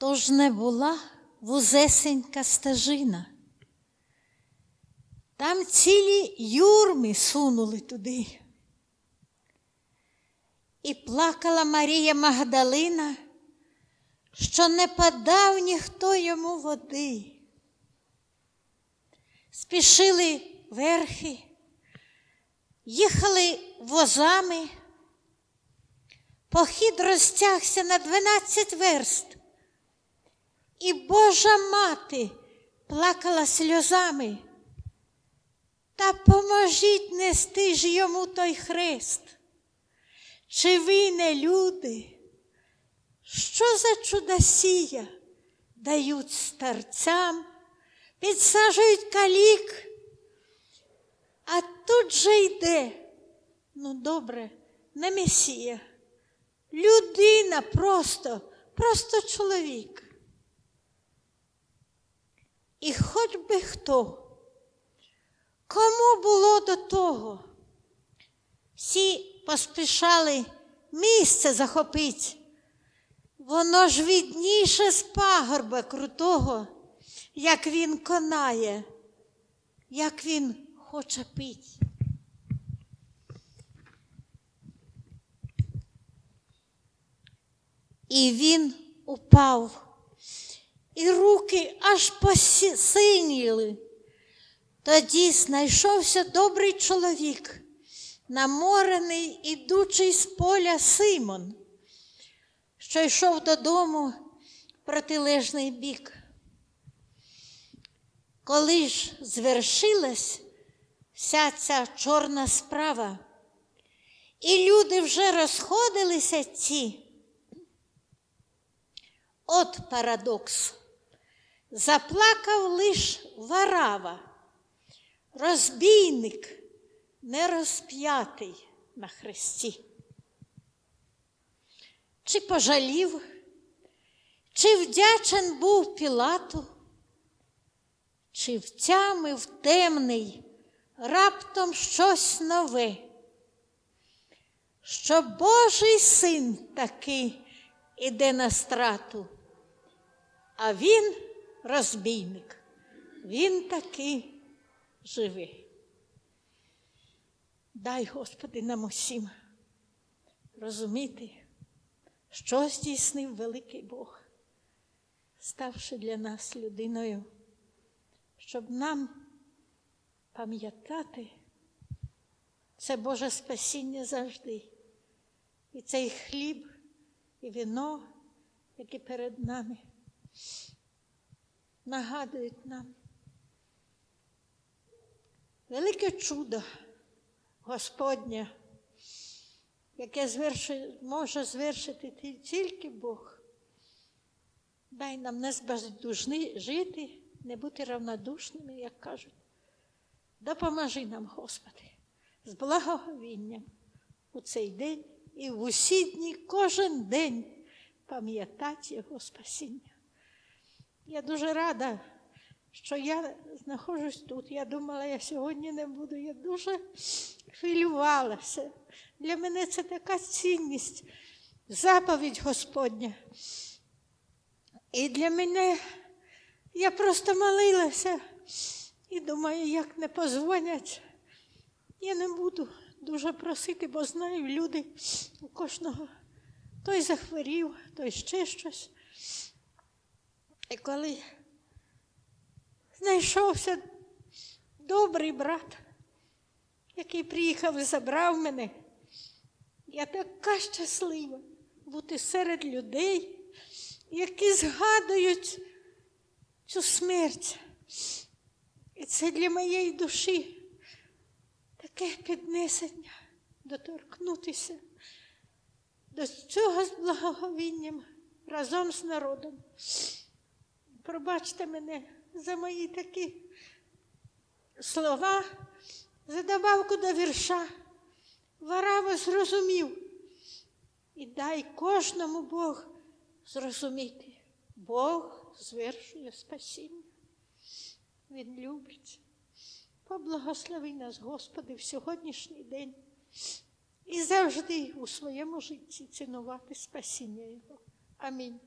Тож не була вузесенька стежина. Там цілі юрми сунули туди. І плакала Марія Магдалина, що не подав ніхто йому води. Спішили верхи, їхали возами. Похід розтягся на дванадцять верст. І Божа мати плакала сльозами. Та поможіть нести ж йому той хрест. Чи ви не люди? Що за чудосія дають старцям, підсаджують калік, а тут же йде, ну добре, не месія, людина просто, просто чоловік. І хоч би хто, кому було до того? Всі поспішали місце захопить. Воно ж відніше з пагорба крутого, як він конає, як він хоче пить. І він упав, і руки аж посиніли. Тоді знайшовся добрий чоловік, наморений, ідучий з поля Симон, що йшов додому протилежний бік. Коли ж звершилась вся ця чорна справа, і люди вже розходилися ці, от парадокс. Заплакав лиш варава, розбійник, не розп'ятий на хресті. Чи пожалів, чи вдячен був Пілату, чи втямив темний раптом щось нове, що Божий син таки іде на страту, а він розбійник, він таки живий. Дай, Господи, нам усім розуміти, що здійснив великий Бог, ставши для нас людиною, щоб нам пам'ятати це Боже спасіння завжди. І цей хліб, і вино, які перед нами нагадують нам. Велике чудо Господнє, яке може звершити тільки Бог. Дай нам не збаздужни жити, не бути равнодушними, як кажуть. Допоможи нам, Господи, з благоговінням у цей день і в усі дні кожен день пам'ятати Його спасіння. Я дуже рада, що я знаходжусь тут. Я думала, я сьогодні не буду. Я дуже хвилювалася. Для мене це така цінність, заповідь Господня. І для мене я просто молилася і думаю, як не позвонять. Я не буду дуже просити, бо знаю, люди у кожного той захворів, той ще щось. І коли знайшовся добрий брат, який приїхав і забрав мене, я така щаслива бути серед людей, які згадують цю смерть. І це для моєї душі таке піднесення, доторкнутися до цього з благоговінням разом з народом. Пробачте мене за мої такі слова, за добавку до вірша. Варава зрозумів. І дай кожному Бог зрозуміти. Бог звершує спасіння. Він любить. Поблагослови нас, Господи, в сьогоднішній день і завжди у своєму житті цінувати спасіння Його. Амінь.